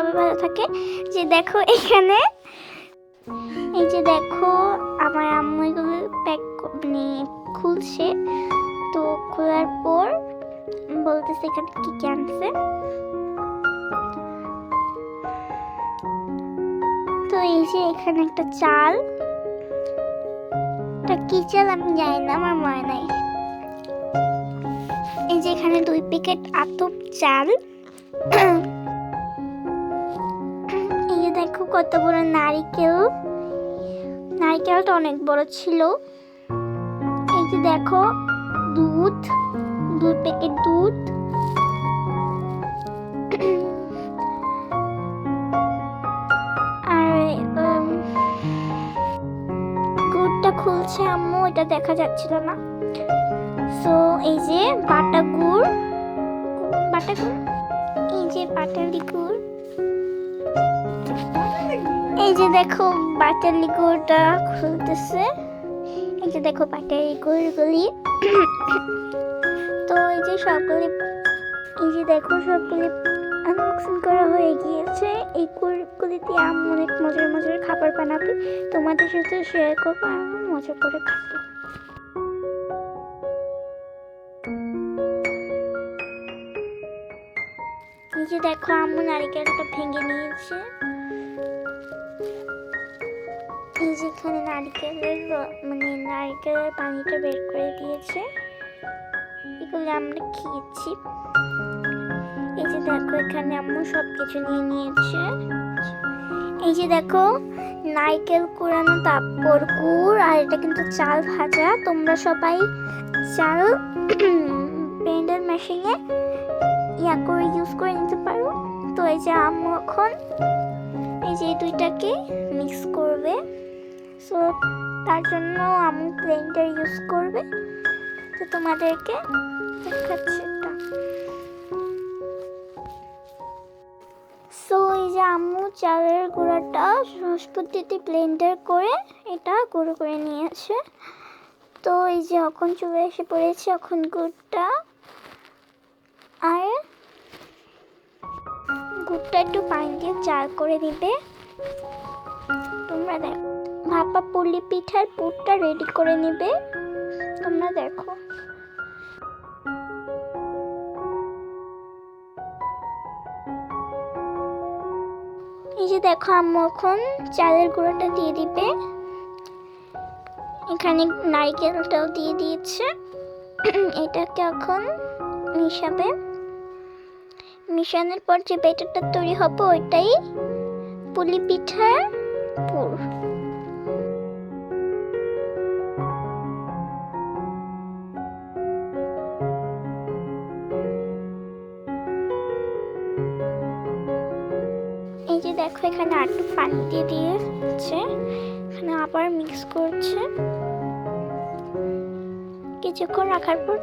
সবাই ভালো থাকে। যে দেখো এখানে। এই যে দেখো, আমার আম্মু এগুলো প্যাক মানে খুলছে। তো খোলার পর বলতেছে এখানে কি কি আনছে। তো এই যে এখানে একটা চাল। কি চাল আমি জানি না, আমার মনে নাই। এই যে এখানে দুই প্যাকেট আতপ চাল। দেখো কত বড় নারিকেল। নারিকেলটা অনেক বড় ছিল। এই যে দেখো, দুধ দুধ প্যাকেট দুধ। আর গুড়টা খুলছে আম্মু, এটা দেখা যাচ্ছিল না। সো এই যে বাটা গুড় বাটা গুড়, এই যে বাটালি গুড়। এই যে দেখো বাটালি গুড়টা খুলতেছে। এই যে দেখো বাটালি গুড়গুলি। তো এই যে সবগুলি, এই যে দেখো সবগুলি আনবক্সিং করা হয়ে গিয়েছে। এই গুড়গুলি দিয়ে আম অনেক মজার মজার খাবার বানাবে। তোমাদের সাথে শেয়ার করব আমি মজা করে খাব। এই যে দেখো আম্মু নারিকেলটা ভেঙে নিয়েছে। এই যে এখানে নারিকেলের মানে নারিকেলের পানিটা বের করে দিয়েছে। এগুলো আমরা খেয়েছি। এই যে দেখো, এখানে আম্মু সব কিছু নিয়ে নিয়েছে। এই যে দেখো, নারকেল কুড়ানো তারপর গুড়, আর এটা কিন্তু চাল ভাজা। তোমরা সবাই চাল ব্লেন্ডার মেশিনে ইয়া করে ইউজ করে নিতে পারো। তো এই যে আম্মু এখন এই যে দুইটাকে মিক্স করবে। সো তার জন্য আম্মু প্লেনটা ইউজ করবে। তো তোমাদেরকে দেখাচ্ছি এটা। সো এই যে আম্মু চালের গুঁড়াটা পদ্ধতিতে ব্লেন্ডার করে এটা গুঁড়ো করে নিয়েছে। তো এই যে এখন চলে এসে পড়েছে এখন গুড়টা। আর গুড়টা একটু পানি দিয়ে চাল করে দিবে। তোমরা দেখো। ভাপা পুলি পিঠার পুরটা রেডি করে নিবে। তোমরা দেখো। এই যে দেখো আম্মু এখন চালের গুঁড়োটা দিয়ে দিবে। এখানে নারকেলটাও দিয়ে দিয়েছে। এটাকে এখন মিশাবে। মিশানোর পর যে ব্যাটারটা তৈরি হবে, ওইটাই পুলি পিঠার পুর। একটু পানি দিয়ে দিয়েছে। এখানে আবার মিক্স করছে। কিছুক্ষণ রাখার পর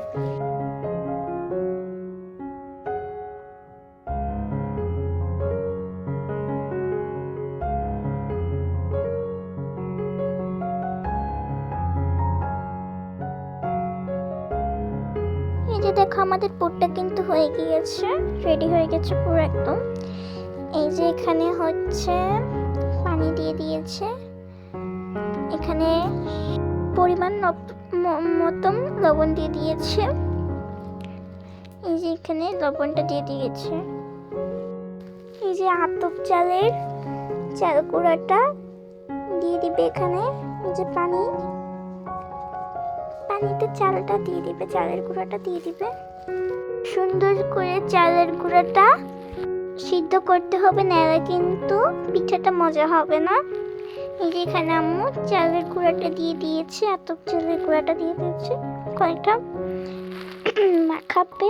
এই যে দেখো আমাদের পুরটা কিন্তু হয়ে গিয়েছে রেডি হয়ে গেছে পুরো একদম। এই যে এখানে হচ্ছে পানি দিয়ে দিয়েছে। এখানে পরিমাণ মতন লবণ দিয়ে দিয়েছে। এই যে এখানে লবণটা দিয়ে দিয়েছে। এই যে আতপ চালের চাল গুঁড়াটা দিয়ে দিবে এখানে। এই যে পানি। পানিতে চালটা দিয়ে দিবে, চালের গুঁড়াটা দিয়ে দিবে। সুন্দর করে চালের গুঁড়াটা সিদ্ধ করতে হবে, নাহলে কিন্তু পিঠাটা মজা হবে না। এই যে এখানে আম্মু চালের গুঁড়াটা দিয়ে দিয়েছে এত চালের গুঁড়াটা দিয়ে দিয়েছে। কয়েকটা মাখাবে।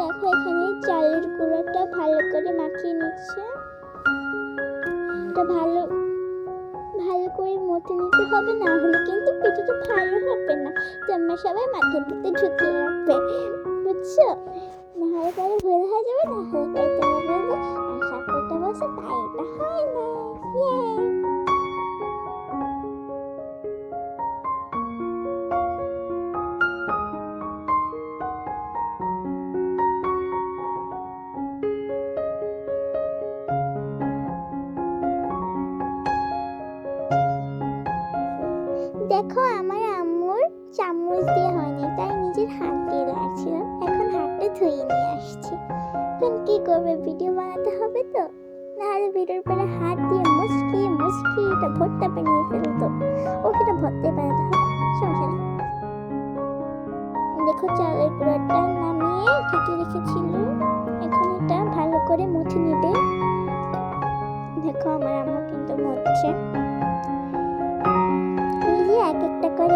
দেখো, এখানে চালের গুঁড়োটা ভালো করে মাখিয়ে নিচ্ছে। এটা ভালো ভালো করে মতে নিতে হবে, না হলে কিন্তু পিঠাটা ভালো হবে না। তোমরা সবাই মাথার ভিতরে ঢুকিয়ে রাখবে, বুঝছ? না হলে পরে ভুল হয়ে যাবে, না হলে পরে তোমরা বলবে আশা করতে বসে, তাই এটা হয় না। এখন ভিডিও বানাতে হবে তো? নাহলে ভিডিওর পরে হাত দিয়ে মুচকি মুচকি এটা ভর্তা বানিয়ে ফেলতো। ওকে এটা ভর্তা বানাতে হবে, সমস্যা নেই। দেখো চালের গুঁড়োটা নামিয়ে ঢেকে রেখেছিল। এখন এটা ভালো করে মুছে নেবে। দেখো আমার আম্মু কিন্তু মুছছে এক একটা করে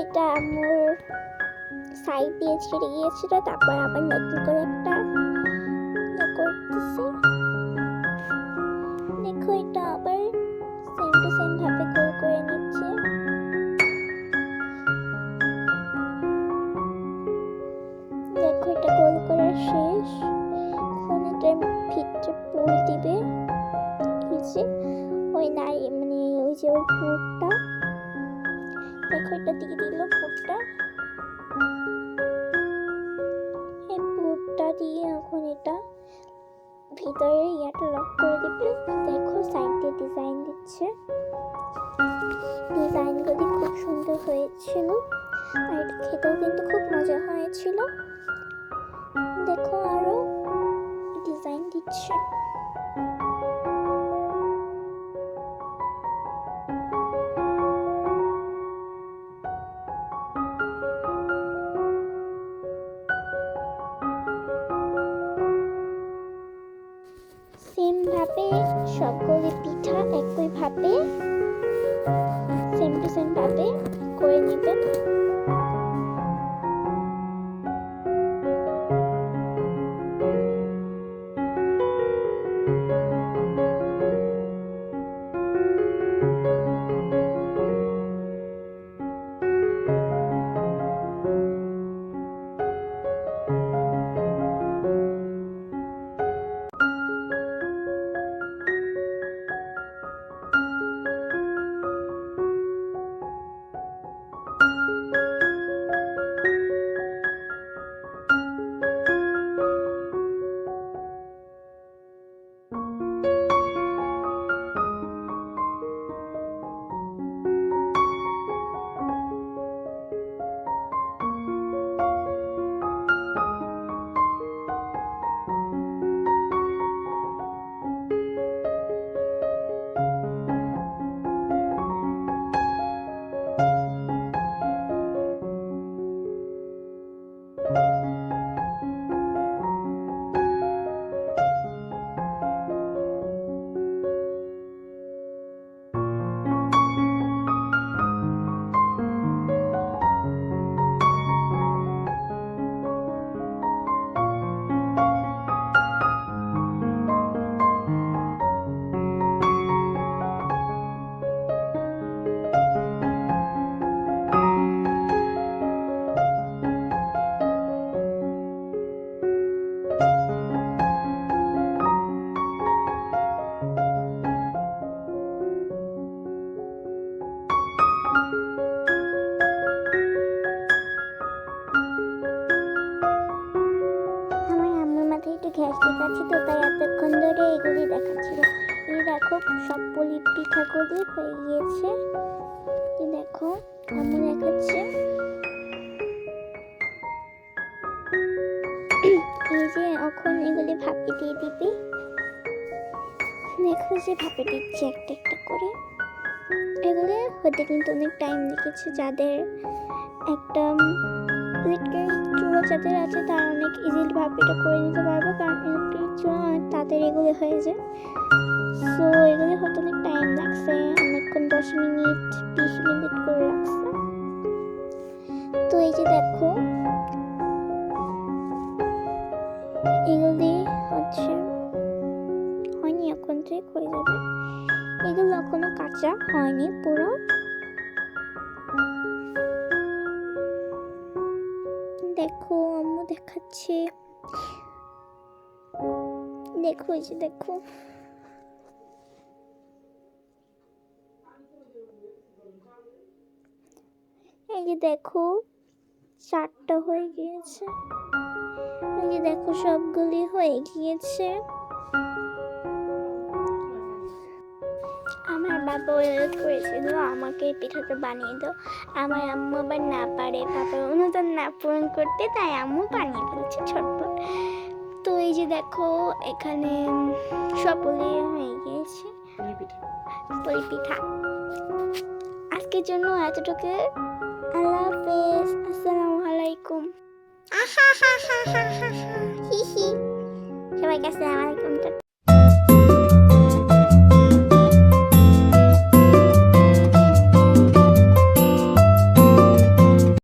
এটা আমার সাইড দিয়ে ছেড়ে গিয়েছিল, তারপর আবার নতুন করে একটা ইয়ে করতেছি। দেখো, এটা আবার সেম টু সেম ভাবে গোল করে নিচ্ছে। দেখো, এটা গোল করা শেষ। এখন এটা ভিতরে পুর দিবে। যে, ওই নারী মানে ওই যে ওই পুরটা। দেখো দিয়ে দিল পুরটা। এই পুরটা দিয়ে এখন এটা ভিতরে ইয়াটা লক করে দিবে। দেখো সাইডে ডিজাইন দিচ্ছে। ডিজাইনগুলি খুব সুন্দর হয়েছিল। আর এটা খেতেও কিন্তু খুব মজা হয়েছিল। দেখো আরও ডিজাইন দিচ্ছে। ভাবে করে নেবেন। ধরে এগুলি দেখাচ্ছিল। এই দেখো, সব পলি পিঠাগুলি হয়ে গিয়েছে। এই দেখো আম্মু দেখাচ্ছে। এই যে এখন এগুলি ভাপে দিয়ে দিবি। দেখো যে ভাপে দিচ্ছে একটা একটা করে। এগুলো হতে কিন্তু অনেক টাইম লেগেছে। যাদের একটা ইলেকট্রিক চুলা যাদের আছে, তারা অনেক ইজিলি এটা করে নিতে পারবে, কারণ ইলেকট্রিক চুলা অনেক তাড়াতাড়ি এগুলো হয়ে যায়। সো এগুলো হতে অনেক টাইম লাগছে, অনেকক্ষণ দশ মিনিট, বিশ মিনিট করে রাখছে। তো এই যে দেখো, এগুলি হচ্ছে হয়নি এখন ঠিক হয়ে যাবে। এগুলো এখনও কাঁচা হয়নি, পুরো। দেখাচ্ছে দেখো, এই যে দেখো। এই যে দেখো, চারটা হয়ে গিয়েছে। এই যে দেখো, সবগুলি হয়ে গিয়েছে। বাবা অনুরোধ করেছিল আমাকে পিঠাটা বানিয়ে দাও। আমার আম্মু আবার না পারে বাবার অনুদান না পূরণ করতে তাই আম্মু বানিয়ে ফেলছে ছোট্ট তো এই যে দেখো এখানে সবগুলি হয়ে গিয়েছে। পুরি পিঠা। আজকের জন্য এতটুকু। আল্লাহ হাফেজ। আসসালামু আলাইকুম। সবাইকে আসসালামু আলাইকুম